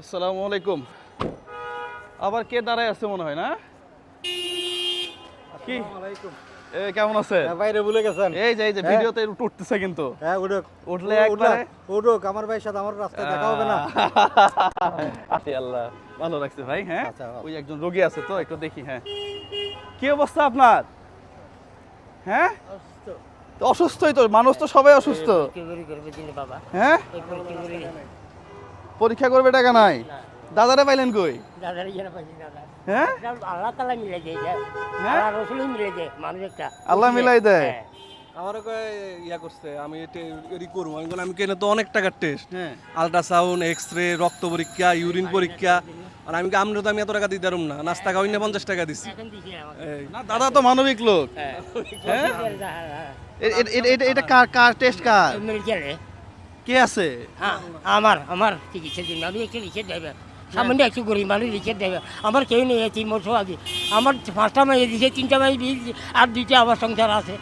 আসসালামু আলাইকুম। আবার কে দাঁড়ায় আছে মনে হয় না? কি? কেমন আছে হ্যাঁ, বাইরে ভুলে গেছেন। এই যে এই যে হ্যাঁ। ভিডিওতে উঠতেছে কিন্তু। হ্যাঁ উঠুক। উঠলে একবারে? উঠুক, আমার ভাইয়ের সাথে আমার রাস্তায় দেখা হবে না। আছি আল্লাহ ভালো লাগছে ভাই হ্যাঁ? আচ্ছা, ওই একজন রোগী আছে তো একটু দেখি হ্যাঁ। কি অবস্থা আপনার? হ্যাঁ? অসুস্থই তো মানুষ তো সবাই অসুস্থ। হ্যাঁ? পরীক্ষা করবে টাকা নাই। দাদারে পাইলেন কই? দাদার পাইছি দাদা। হ্যাঁ? আল্লাহ তালা মিলে দেয় হ্যাঁ? আল্লাহ রসুলই মিলে দেয় মানুষ একটা। আল্লাহ মিলাই দেয়? হ্যাঁ। আমারও ইয়া করছে আমি করব আমি বললাম আমি কেন তো অনেক টাকার টেস্ট হ্যাঁ। এক্স রে রক্ত পরীক্ষা ইউরিন পরীক্ষা। আর আমি আমরা তো আমি এত টাকা দিতে পারুম না। নাস্তা খাওয়াই না পঞ্চাশ টাকা দিচ্ছি দাদা তো মানবিক লোক। হ্যাঁ। হ্যাঁ? হ্যাঁ, হ্যাঁ। এটা এটা কার কার টেস্ট কার? কে আছে? হ্যাঁ, আমার আমার। চিকিৎসার জন্য আমি একটা রিক্সা ড্রাইভার সামান্য একটু গরিব মানুষ রিক্সা ড্রাইভার আমার কেউ নেই তিন বছর আগে। আমার পাঁচটা মাই দিয়েছে তিনটা মাই দিয়েছে আর দুইটা আমার সংসার আছে।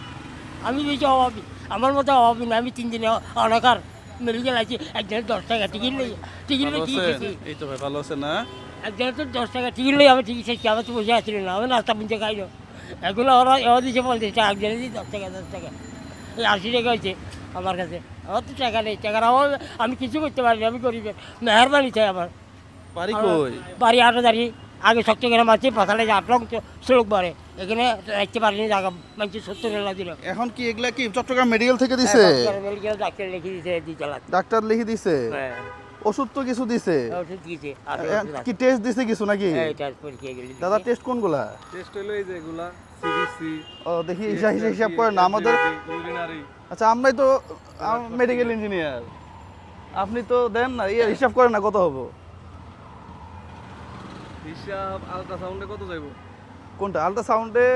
আমি দিয়েছি অভাবী আমার মতো অভাবী না আমি তিন দিনে অনেকার মেডিকেল আছি একজনের দশ টাকা টিকিট নেই টিকিট নেই এই তো ভাই ভালো আছেন না? একজনের তো দশ টাকা টিকিট নেই আমি টিকিট খেয়েছি আমার তো বসে আসছিল না আমি নাস্তা পুঁজে খাই না। এগুলো ওরা এবার দিচ্ছে পঞ্চাশ টাকা একজনের দিই দশ টাকা দশ টাকা। এই আশি টাকা হয়েছে আমার কাছে। আমার তো টাকা নেই টাকার অভাবে আমি কিছু করতে পারি না আমি গরিবের মেহরবানি চাই আমার। বাড়ি কই? বাড়ি আটো দাঁড়িয়ে আগে চট্টগ্রাম আছে পাতালে আট লং সড়ক বাড়ে এখানে রাখতে পারিনি জায়গা মানুষ সত্তর টাকা দিল এখন কি এগুলা কি চট্টগ্রাম মেডিকেল থেকে দিছে? মেডিকেল ডাক্তার লিখে দিছে দুই চালাক। ডাক্তার লিখে দিছে? হ্যাঁ। ওষুধ তো কিছু দিছে? ওষুধ আর এ- কি টেস্ট দিছে কিছু নাকি? পরীক্ষা গেলে দাদা টেস্ট কোনগুলা? টেস্ট হলো এই যে এগুলা সিবিসি ও দেখি হিসাব করেন আমাদের ইউরিনারি আচ্ছা আমরাই তো মেডিকেল ইঞ্জিনিয়ার আপনি তো দেন না ইয়ে হিসাব করেন না কত হব। হিসাব আল্ট্রাসাউন্ডে কত যাইব? কোনটা? আল্ট্রাসাউন্ডে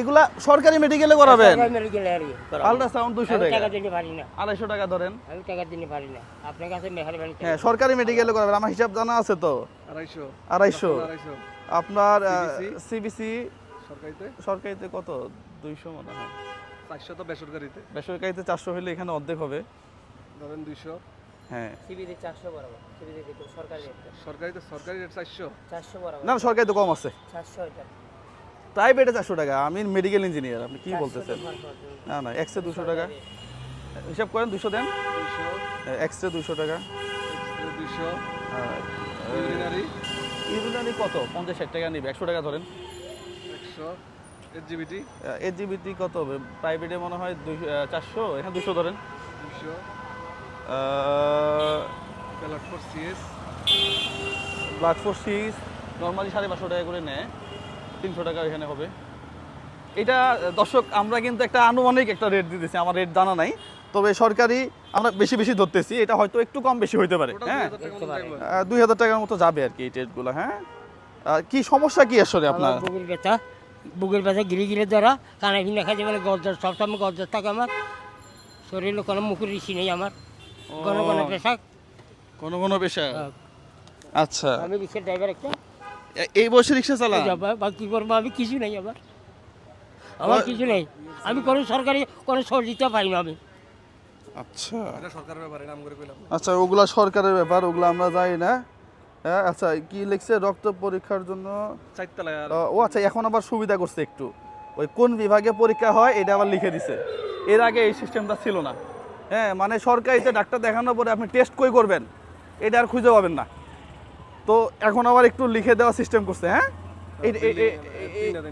এগুলা সরকারি মেডিকেলে করাবেন। মেডিকেলে আর আল্ট্রাসাউন্ড দুশো টাকা। টাকা দিতে পারি না। আড়াইশো টাকা ধরেন। আমি টাকা দিতে পারি না। আপনার কাছে মেহরবানি। হ্যাঁ সরকারি মেডিকেলে করাবেন। আমার হিসাব জানা আছে তো। আড়াইশো। আড়াইশো। আপনার? সিবিসি সরকারিতে? সরকারিতে কত? দুইশো মনে হয়। চারশো তো বেসরকারিতে। বেসরকারিতে চারশো হলে এখানে অর্ধেক হবে। ধরেন দুইশো। হ্যাঁ। চারশো বরাবর। সরকারি সরকারিতে সরকারি রেট চারশো। চারশো বরাবর। না সরকারিতে কম আছে। চারশো এটা। প্রাইভেটে চারশো টাকা। আমি মেডিকেল ইঞ্জিনিয়ার আপনি কি বলতেছেন? না না এক্সরে দুশো টাকা। হিসাব করেন দুশো দেন। এক্সরে দুশো টাকা। ইউরিনারি। ইউরিনারি কত? পঞ্চাশ ষাট টাকা নিবে। একশো টাকা ধরেন। একশো। এইট জিবিটি এইট কত হবে? প্রাইভেটে মনে হয় দুইশো চারশো? এখানে দুশো ধরেন। দুইশো আহ, four CS blood four six normally সাড়ে পাঁচশো টাকা করে নেয়। তিনশো টাকা এখানে হবে। এটা দর্শক আমরা কিন্তু একটা আনুমানিক একটা রেট দিতেছি। আমার রেট জানা নাই। তবে সরকারি আমরা বেশি বেশি ধরতেছি। এটা হয়তো একটু কম বেশি হইতে পারে। হ্যাঁ? দুই হাজার টাকার মতো যাবে আর কি এই টেস্টগুলো হ্যাঁ? কি সমস্যা কি আসলে আপনার? ব্যথা বুকের ব্যথা গিরে গিরে ধরা কানে ভিনে খাইতে মানে গজ্জর সবসময় গজ্জর থাকে আমার। শরীরে কোনো মুখের ঋষি নেই আমার। ঘন ঘন পেশাক কোনো কোনো পেশা হ্যাঁ। আচ্ছা। আমি রিক্সার ড্রাইভার একটা। এই বয়সে রিক্সা যাবা বা কী করব? আমি কিছু নেই আমার আমার কিছু নেই। আমি কোনো সরকারি কোনো সহযোগিতা পাই না আমি। আচ্ছা। এটা সরকারের ব্যাপারে নাম করে কইলাম। আচ্ছা ওগুলা সরকারের ব্যাপার ওগুলো আমরা যাই না। হ্যাঁ আচ্ছা কি লিখছে রক্ত পরীক্ষার জন্য? আর ও আচ্ছা এখন আবার সুবিধা করছে একটু। ওই কোন বিভাগে পরীক্ষা হয় এটা আবার লিখে দিছে। এর আগে এই সিস্টেমটা ছিল না। হ্যাঁ মানে সরকারিতে ডাক্তার দেখানোর পরে আপনি টেস্ট কই করবেন এটা আর খুঁজে পাবেন না। তো এখন আবার একটু লিখে দেওয়া সিস্টেম করছে হ্যাঁ?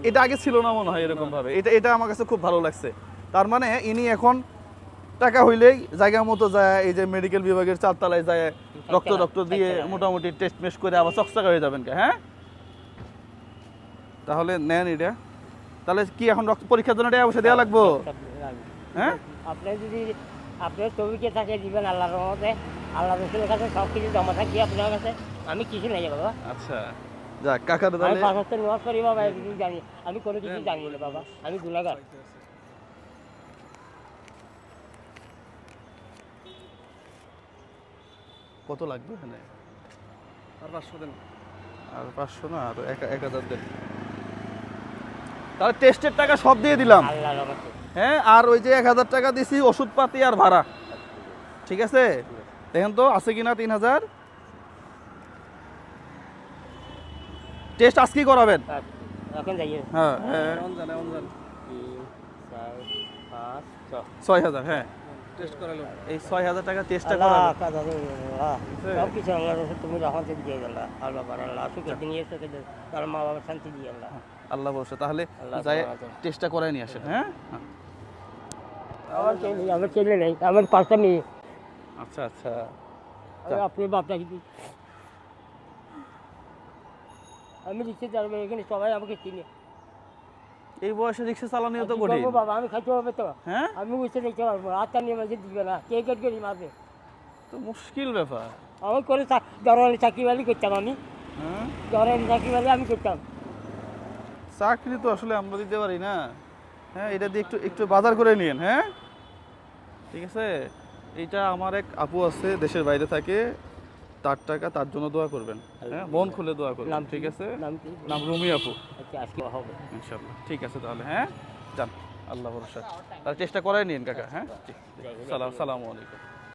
এটা আগে ছিল না মনে হয় এরকম ভাবে এটা এটা আমার কাছে খুব ভালো লাগছে। তার মানে ইনি এখন টাকা হইলেই জায়গা মতো যায় এই যে মেডিকেল বিভাগের চারতলায় যায় রক্ত রক্ত দিয়ে মোটামুটি টেস্ট মেস করে আবার চকচকা হয়ে যাবেন কে হ্যাঁ? তাহলে নেন এটা। তাহলে কি এখন রক্ত পরীক্ষার জন্য টাকা পয়সা দেওয়া লাগবো? হ্যাঁ? আপনার যদি আপনার ছবিকে থাকে দিবেন আল্লাহর রহমতে। আল্লাহ রসুলের কাছে সব কিছু জমা থাকি আপনার কাছে। আমি কিছু নাই বাবা। আচ্ছা যাক কাকার আমি পাঁচ হাজার নেওয়াজ করি বাবা কিছু জানি আমি কোনো কিছু জানি না বাবা। আমি গুণাগার। কত লাগবে এখানে? আর পাঁচশো দেন। আর পাঁচশো না আর এক এক হাজার দেন। তাহলে টেস্টের টাকা সব দিয়ে দিলাম। হ্যাঁ আর ওই যে এক হাজার টাকা দিছি ওষুধপাতি আর ভাড়া। ঠিক আছে? দেখেন তো আছে কিনা তিন হাজার? টেস্ট আজকেই করাবেন? হ্যাঁ হ্যাঁ ছয় ছয় হাজার হ্যাঁ। টেস্ট করালো। এই ছয় হাজার টাকা টেস্টটা আল্লাহ কাদা সব কিছু আল্লাহ রসুল তুমি রহমতে দিয়ে গেল আল্লাহ সুখে দিন এসে তার মা বাবার শান্তি দিয়ে আল্লাহ। আল্লাহ বলছে তাহলে আল্লাহ যাই টেস্টটা করাই নিয়ে আসেন হ্যাঁ? হ্যাঁ। আমার ছেলে আমার ছেলে নেই আমার পাঁচটা মেয়ে। আচ্ছা আচ্ছা। আমি আপনি আমি রিক্সা এখানে সবাই আমাকে চিনে। এই বয়সে রিক্সা চালানিও তো কি কঠিন। বাবা? আমি খাইতে হবে তো। হ্যাঁ? আমি বুঝতে দেখতে পারব রাতটা নিয়ে মাঝে দিবে না। কে কেট করি মাঝে তো মুশকিল ব্যাপার। আমি করে দরওয়ালি চাকরি বালি করতাম আমি। হ্যাঁ? দরওয়ালি চাকরি বালি আমি করতাম। চাকরি তো আসলে আমরা দিতে পারি না। হ্যাঁ এটা দিয়ে একটু একটু বাজার করে নিন হ্যাঁ? ঠিক আছে? এইটা আমার এক আপু আছে দেশের বাইরে থাকে। তার টাকা তার জন্য দোয়া করবেন। হ্যাঁ মন খুলে দোয়া করবেন। নাম ঠিক আছে? নাম রুমি আপু। আচ্ছা হবে। ইনশাল্লাহ ঠিক আছে তাহলে হ্যাঁ? যান আল্লাহ ভরসা। তার চেষ্টা করাই নিন কাকা হ্যাঁ? সালাম সালামু আলাইকুম।